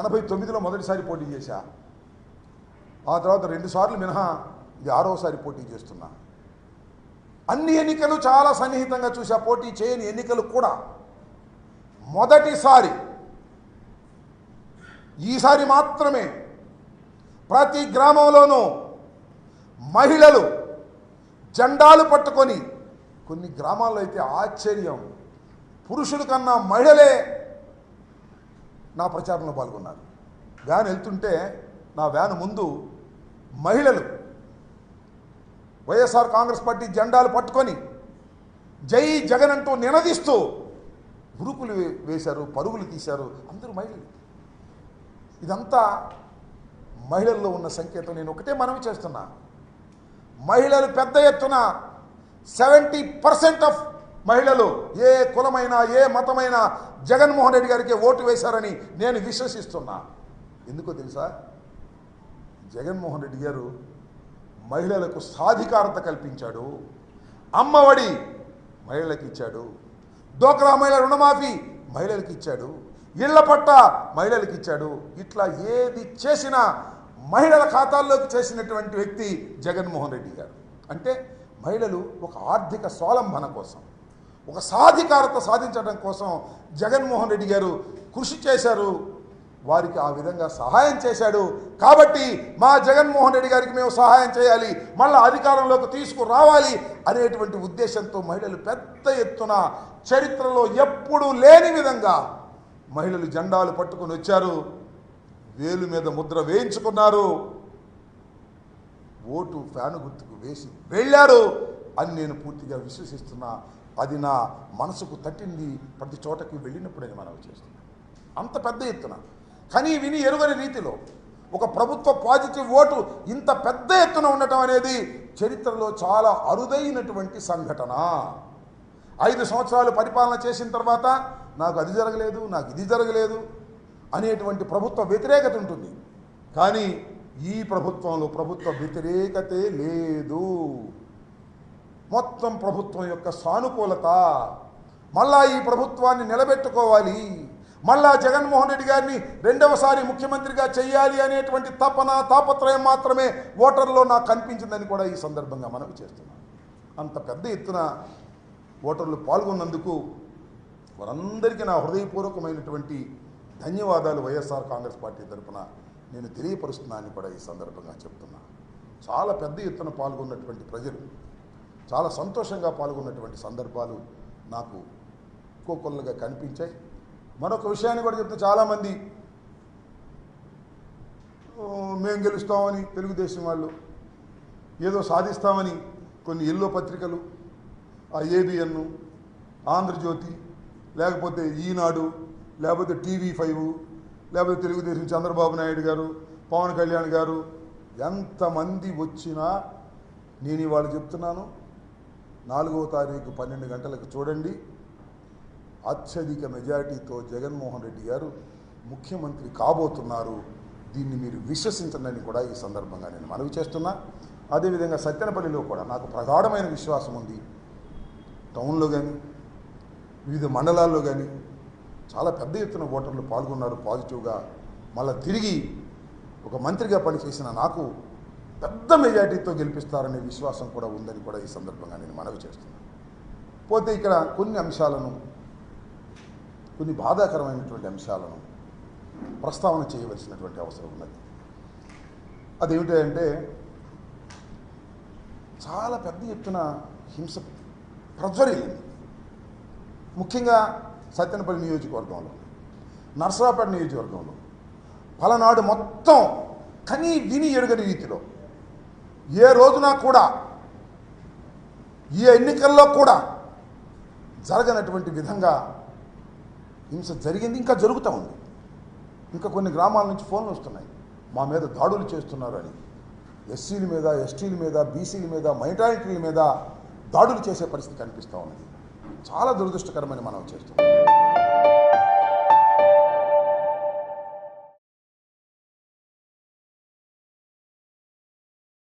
ఎనభై తొమ్మిదిలో మొదటిసారి పోటీ చేశా. ఆ తర్వాత రెండు సార్లు మినహా ఇది ఆరోసారి పోటీ చేస్తున్నా. అన్ని ఎన్నికలు చాలా సన్నిహితంగా చూసా పోటీ చేయని ఎన్నికలు కూడా. మొదటిసారి ఈసారి మాత్రమే ప్రతి గ్రామంలోనూ మహిళలు జెండాలు పట్టుకొని కొన్ని గ్రామాల్లో అయితే ఆశ్చర్యం. పురుషుల కన్నా మహిళలే నా ప్రచారంలో పాల్గొన్నారు. వ్యాన్ వెళ్తుంటే నా వ్యాన్ ముందు మహిళలు వైఎస్ఆర్ కాంగ్రెస్ పార్టీ జెండాలు పట్టుకొని జై జగన్ అంటూ నినదిస్తూ ఉరుకులు వేశారు పరుగులు తీశారు. అందరూ మహిళలు. ఇదంతా మహిళల్లో ఉన్న సంకేతం. నేను ఒకటే మనవి చేస్తున్నా. మహిళలు పెద్ద ఎత్తున సెవెంటీ పర్సెంట్ ఆఫ్ మహిళలు ఏ కులమైనా ఏ మతమైనా జగన్మోహన్ రెడ్డి గారికి ఓటు వేశారని నేను విశ్వసిస్తున్నా. ఎందుకో తెలుసా? జగన్మోహన్ రెడ్డి గారు మహిళలకు సాధికారత కల్పించాడు. అమ్మఒడి మహిళలకు ఇచ్చాడు. డోక్రా మహిళ రుణమాఫీ మహిళలకు ఇచ్చాడు. ఇళ్ళ పట్ట మహిళలకు ఇచ్చాడు. ఇట్లా ఏది చేసినా మహిళల ఖాతాల్లోకి చేసినటువంటి వ్యక్తి జగన్మోహన్ రెడ్డి గారు. అంటే మహిళలు ఒక ఆర్థిక స్వాలంబన కోసం. ఒక సాధికారత సాధించడం కోసం జగన్మోహన్ రెడ్డి గారు కృషి చేశారు. వారికి ఆ విధంగా సహాయం చేశాడు. కాబట్టి మా జగన్మోహన్ రెడ్డి గారికి మేము సహాయం చేయాలి. మళ్ళీ అధికారంలోకి తీసుకురావాలి అనేటువంటి ఉద్దేశంతో మహిళలు పెద్ద ఎత్తున చరిత్రలో ఎప్పుడూ లేని విధంగా మహిళలు జెండాలు పట్టుకొని వచ్చారు. వేలు మీద ముద్ర వేయించుకున్నారు. ఓటు ఫ్యాను గుర్తుకు వేసి వెళ్ళారు అని నేను పూర్తిగా విశ్వసిస్తున్నా. అది నా మనసుకు తట్టింది ప్రతి చోటకి వెళ్ళినప్పుడని మనవి చేస్తున్నాను అంత పెద్ద ఎత్తున. కానీ విని ఎరుగని రీతిలో ఒక ప్రభుత్వ పాజిటివ్ ఓటు ఇంత పెద్ద ఎత్తున ఉండటం అనేది చరిత్రలో చాలా అరుదైనటువంటి సంఘటన. ఐదు సంవత్సరాలు పరిపాలన చేసిన తర్వాత నాకు అది జరగలేదు నాకు ఇది జరగలేదు అనేటువంటి ప్రభుత్వ వ్యతిరేకత ఉంటుంది. కానీ ఈ ప్రభుత్వంలో ప్రభుత్వ వ్యతిరేకతే లేదు. మొత్తం ప్రభుత్వం యొక్క సానుకూలత. మళ్ళా ఈ ప్రభుత్వాన్ని నిలబెట్టుకోవాలి. మళ్ళా జగన్మోహన్ రెడ్డి గారిని రెండవసారి ముఖ్యమంత్రిగా చేయాలి అనేటువంటి తపన తాపత్రయం మాత్రమే ఓటర్లో నాకు కనిపించిందని కూడా ఈ సందర్భంగా మనవి చేస్తున్నాను. అంత పెద్ద ఎత్తున ఓటర్లు పాల్గొన్నందుకు వారందరికీ నా హృదయపూర్వకమైనటువంటి ధన్యవాదాలు వైఎస్ఆర్ కాంగ్రెస్ పార్టీ తరఫున నేను తెలియపరుస్తున్నానని కూడా ఈ సందర్భంగా చెప్తున్నా. చాలా పెద్ద ఎత్తున పాల్గొన్నటువంటి ప్రజలు చాలా సంతోషంగా పాల్గొన్నటువంటి సందర్భాలు నాకు కోకొల్లగా కనిపించాయి. మరొక విషయాన్ని కూడా చెప్తే చాలామంది మేము గెలుస్తామని తెలుగుదేశం వాళ్ళు ఏదో సాధిస్తామని కొన్ని ఎల్లో పత్రికలు ఆ ఏబిఎన్ ఆంధ్రజ్యోతి లేకపోతే ఈనాడు లేకపోతే టీవీ ఫైవ్ లేకపోతే తెలుగుదేశం చంద్రబాబు నాయుడు గారు పవన్ కళ్యాణ్ గారు ఎంతమంది వచ్చినా నేను ఇవాళ చెప్తున్నాను నాలుగవ తారీఖు పన్నెండు గంటలకు చూడండి. అత్యధిక మెజారిటీతో జగన్మోహన్ రెడ్డి గారు ముఖ్యమంత్రి కాబోతున్నారు. దీన్ని మీరు విశ్వసించండి కూడా ఈ సందర్భంగా నేను మనవి చేస్తున్నా. అదేవిధంగా సత్యనపల్లిలో కూడా నాకు ప్రగాఢమైన విశ్వాసం ఉంది. టౌన్లో కానీ వివిధ మండలాల్లో కానీ చాలా పెద్ద ఎత్తున ఓటర్లు పాల్గొన్నారు పాజిటివ్గా. మళ్ళీ తిరిగి ఒక మంత్రిగా పనిచేసిన నాకు పెద్ద మెజార్టీతో గెలిపిస్తారనే విశ్వాసం కూడా ఉందని కూడా ఈ సందర్భంగా నేను మనవి చేస్తున్నాను. పోతే ఇక్కడ కొన్ని అంశాలను కొన్ని బాధాకరమైనటువంటి అంశాలను ప్రస్తావన చేయవలసినటువంటి అవసరం ఉన్నది. అదేమిటంటే చాలా పెద్ద ఎత్తున హింస ప్రజ్వరిల్లింది. ముఖ్యంగా సత్యనపల్లి నియోజకవర్గంలో నర్సరాపేట నియోజకవర్గంలో పలనాడు మొత్తం కనీ విని ఎరుగని రీతిలో ఏ రోజున కూడా ఈ ఎన్నికల్లో కూడా జరగనటువంటి విధంగా హింస జరిగింది ఇంకా జరుగుతూ ఉంది. ఇంకా కొన్ని గ్రామాల నుంచి ఫోన్లు వస్తున్నాయి. మా మీద దాడులు చేస్తున్నారు అని. ఎస్సీల మీద ఎస్టీల మీద బీసీల మీద మైనారిటీల మీద దాడులు చేసే పరిస్థితి కనిపిస్తూ ఉన్నది. చాలా దురదృష్టకరమని మనం చేస్తున్నాం.